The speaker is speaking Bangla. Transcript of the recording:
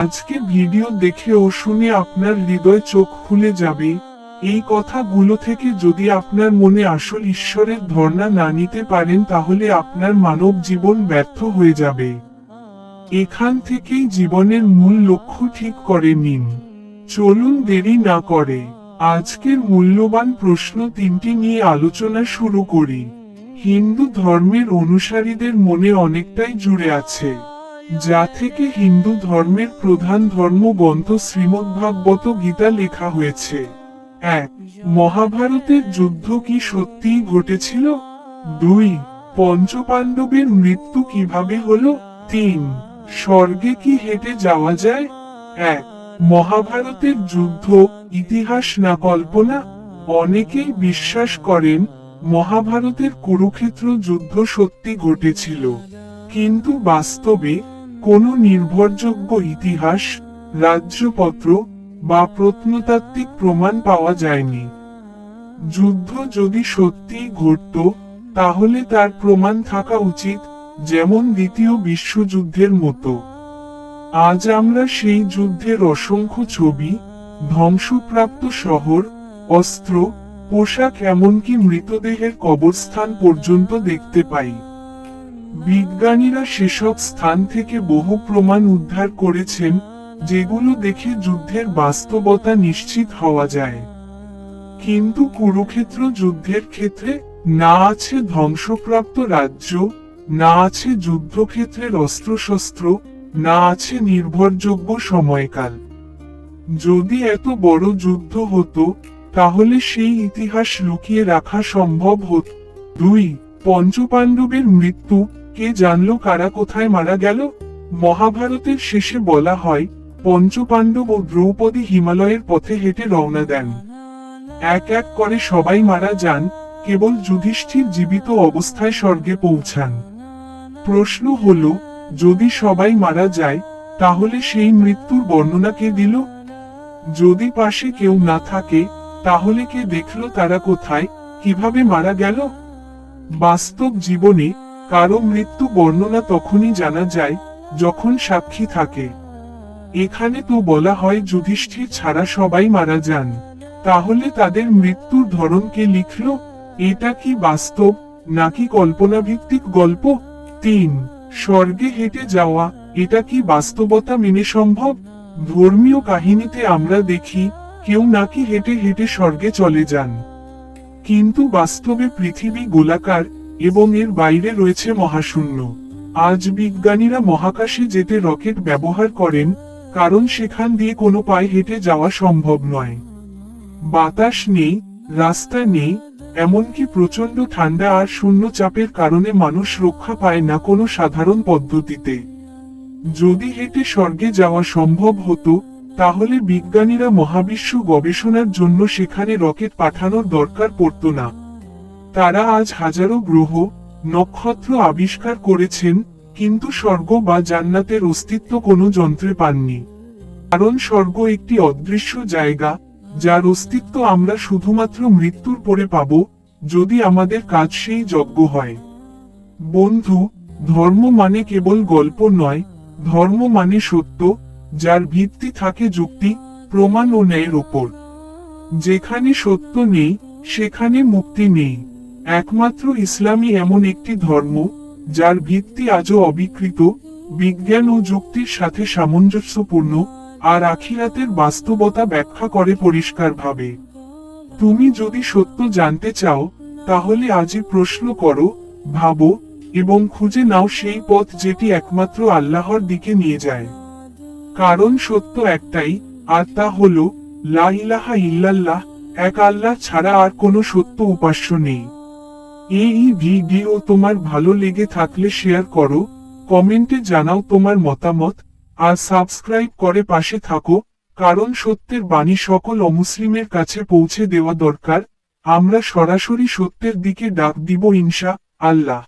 আজকে ভিডিও দেখে ও শুনে আপনার হৃদয় চোখ খুলে যাবে। এই কথাগুলো থেকে যদি আপনার মনে আসল ঈশ্বরের ধর্ণা না নিতে পারেন তাহলে আপনার মানব জীবন ব্যর্থ হয়ে যাবে। এখান থেকেই জীবনের মূল লক্ষ্য ঠিক করে নিন। চলুন দেরি না করে। আজকের মূল্যবান প্রশ্ন তিনটি নিয়ে আলোচনা শুরু করি। হিন্দু ধর্মের অনুসারীদের মনে অনেকটাই জুড়ে আছে। যা থেকে হিন্দু ধর্মের প্রধান ধর্মগ্রন্থ শ্রীমদ্ভাগবত গীতা লেখা হয়েছে। এক, মহাভারতের যুদ্ধ কি সত্যিই ঘটেছিল? দুই, পঞ্চপাণ্ডবের মৃত্যু কীভাবে হলো? তিন, স্বর্গে কি হেঁটে যাওয়া যায়? এক, মহাভারতের যুদ্ধ, ইতিহাস না কল্পনা? অনেকেই বিশ্বাস করেন, মহাভারতের কুরুক্ষেত্র যুদ্ধ সত্যি ঘটেছিল। কিন্তু বাস্তবে কোনো নির্ভরযোগ্য ইতিহাস, রাজ্যপত্র বা প্রত্নতাত্ত্বিক প্রমাণ পাওয়া যায়নি। যুদ্ধ যদি সত্যিই ঘটত, তাহলে তার প্রমাণ থাকা উচিত, যেমন দ্বিতীয় বিশ্বযুদ্ধের মতো। আজ আমরা সেই যুদ্ধের অসংখ্য ছবি, ধ্বংসপ্রাপ্ত শহর, অস্ত্র, পোশাক এমনকি মৃতদেহের কবরস্থান পর্যন্ত দেখতে পাই। বিজ্ঞানীরা সেসব স্থান থেকে বহু প্রমাণ উদ্ধার করেছেন, যেগুলো দেখে যুদ্ধের বাস্তবতা নিশ্চিত হওয়া যায়। কিন্তু কুরুক্ষেত্র যুদ্ধের ক্ষেত্রে না আছে ধ্বংসপ্রাপ্ত রাজ্য, না আছে যুদ্ধক্ষেত্রের অস্ত্রশস্ত্র, না আছে নির্ভরযোগ্য সময়কাল। যদি এত বড় যুদ্ধ হতো, তাহলে সেই ইতিহাস লুকিয়ে রাখা সম্ভব হত। দুই, পঞ্চপাণ্ডবের মৃত্যু কে জানলো কারা কোথায় মারা গেল? মহাভারতের শেষে বলা হয়, পঞ্চপাণ্ডব ও দ্রৌপদী হিমালয়ের পথে হেঁটে রওনা দেন। এক এক করে সবাই মারা যান, কেবল যুধিষ্ঠির জীবিত অবস্থায় স্বর্গে পৌঁছান। প্রশ্ন হল, যদি সবাই মারা যায়, তাহলে সেই মৃত্যুর বর্ণনা কে দিল? যদি পাশে কেউ না থাকে, তাহলে কে দেখল তারা কোথায়, কীভাবে মারা গেল? বাস্তব জীবনে কারও মৃত্যু বর্ণনা তখনই জানা যায়, যখন সাক্ষী থাকে। এখানে তো বলা হয় যুধিষ্ঠির ছাড়া সবাই মারা যান। তাহলে তাদের মৃত্যুর ধরন কে লিখল? এটা কি বাস্তব, নাকি কল্পনাভিত্তিক গল্প? তিন, স্বর্গে হেঁটে যাওয়া, এটা কি বাস্তবতা মেনে সম্ভব? ধর্মীয় কাহিনীতে আমরা দেখি, কেউ নাকি হেঁটে হেঁটে স্বর্গে চলে যান। কিন্তু বাস্তবে পৃথিবী গোলাকার এবং এর বাইরে রয়েছে মহাশূন্য। আজ বিজ্ঞানীরা মহাকাশে যেতে রকেট ব্যবহার করেন, কারণ সেখান দিয়ে কোনো পায়ে হেঁটে যাওয়া সম্ভব নয়। বাতাস নেই, রাস্তা নেই, এমনকি প্রচণ্ড ঠান্ডা আর শূন্য চাপের কারণে মানুষ রক্ষা পায় না কোনো সাধারণ পদ্ধতিতে। যদি হেঁটে স্বর্গে যাওয়া সম্ভব হতো, তাহলে বিজ্ঞানীরা মহাবিশ্ব গবেষণার জন্য সেখানে রকেট পাঠানোর দরকার পড়ত না। তারা আজ হাজারো গ্রহ, নক্ষত্র আবিষ্কার করেছেন, কিন্তু স্বর্গ বা জান্নাতের অস্তিত্ব কোনো যন্ত্রে পাননি। কারণ স্বর্গ একটি অদৃশ্য জায়গা, যার অস্তিত্ব আমরা শুধুমাত্র মৃত্যুর পরে পাব, যদি আমাদের কাজ সেই যজ্ঞ হয়। বন্ধু, ধর্ম মানে কেবল গল্প নয়, ধর্ম মানে সত্য, যার ভিত্তি থাকে যুক্তি, প্রমাণ ও ন্যায়ের ওপর। যেখানে সত্য নেই, সেখানে মুক্তি নেই। একমাত্র ইসলামই এমন একটি ধর্ম, যার ভিত্তি আজও অবিকৃত, বিজ্ঞান ও যুক্তির সাথে সামঞ্জস্যপূর্ণ, আর আখিরাতের বাস্তবতা ব্যাখ্যা করে পরিষ্কারভাবে। তুমি যদি সত্য জানতে চাও, তাহলে আজই প্রশ্ন করো, ভাবো, এবং খুঁজে নাও সেই পথ যেটি একমাত্র আল্লাহর দিকে নিয়ে যায়। কারণ সত্য একটাই, আর তা হল, লা ইলাহা ইল্লাল্লাহ, এক আল্লাহ ছাড়া আর কোনো সত্য উপাস্য নেই। এই ভিডিও তোমার ভালো লেগে থাকলে শেয়ার করো, কমেন্টে জানাও তোমার মতামত, আর সাবস্ক্রাইব করে পাশে থাকো, কারণ সত্যের বাণী সকল অমুসলিমের কাছে পৌঁছে দেওয়া দরকার, আমরা সরাসরি সত্যের দিকে ডাক দিব ইনশা আল্লাহ।